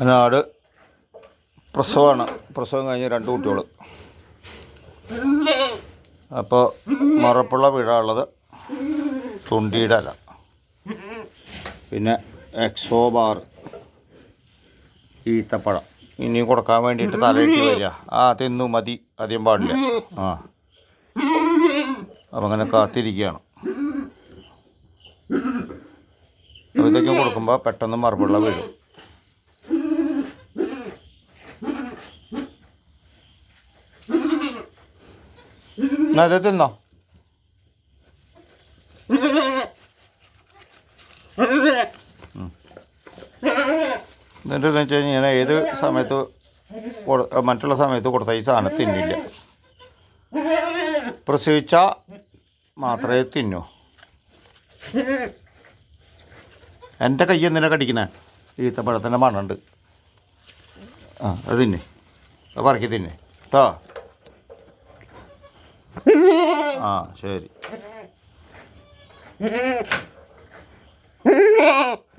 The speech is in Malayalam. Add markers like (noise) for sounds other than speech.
അതിനാട് പ്രസവമാണ് പ്രസവം കഴിഞ്ഞ് രണ്ട് കുട്ടികൾ അപ്പോൾ മറപ്പുള്ള വീടാണുള്ളത്. തുണ്ടിയുടെ അല. പിന്നെ എക്സോ എക്സോബാർ ഈത്തപ്പഴം. ഇനിയും കൊടുക്കാൻ വേണ്ടിയിട്ട് തലയിട്ട് വരിക. ആ തിന്നു മതി. അധികം പാടില്ല. ആ. അപ്പം അങ്ങനെ കാത്തിരിക്കുകയാണ്. അപ്പോൾ ഇതൊക്കെ കൊടുക്കുമ്പോൾ പെട്ടെന്ന് മറുപടി വീഴും എന്നാ ഇത് തിന്നോ എന്നിട്ട് എന്ന് വെച്ച് കഴിഞ്ഞാൽ ഏത് സമയത്ത് മറ്റുള്ള സമയത്ത് കൊടുത്ത ഈ സാധനം തിന്നില്ല പ്രസവിച്ച മാത്രമേ തിന്നൂ എന്റെ കൈ എന്തിനാ കടിക്കണേ ഈത്തപ്പഴത്തിന്റെ മണ്ണുണ്ട്. ആ അത് തിന്നെ. പറക്കി തിന്നെ. കേട്ടോ? ആ ശരി. (laughs) (laughs)